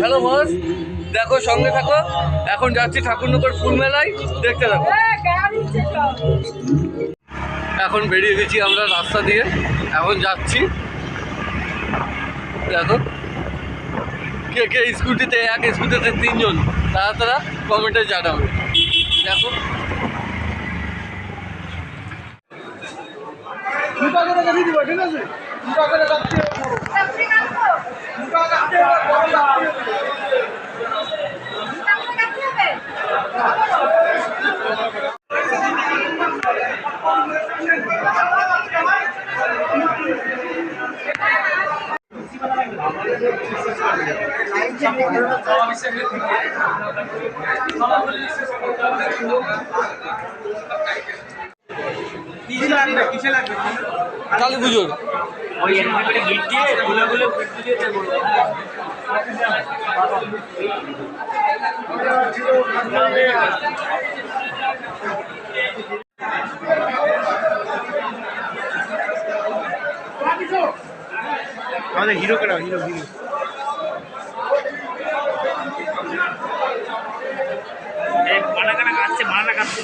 Hello boss দেখো, সঙ্গে থাকো। এখন যাচ্ছি ঠাকুরনগর ফুল মেলায়। দেখতে থাকো। এখন বেরিয়ে গেছি আমরা রাস্তা দিয়ে। এখন যাচ্ছি। দেখো। কে কে স্কুটিতে, এক স্কুটিতে তিনজন, তারা তারা কমেন্টে জানাবে। দেখো। ঠিক আছে? কালী পুজোর। দিয়ে আমাদের হিরো কেন? Hero hero. মানা কানা কাটছে মানা কাটছে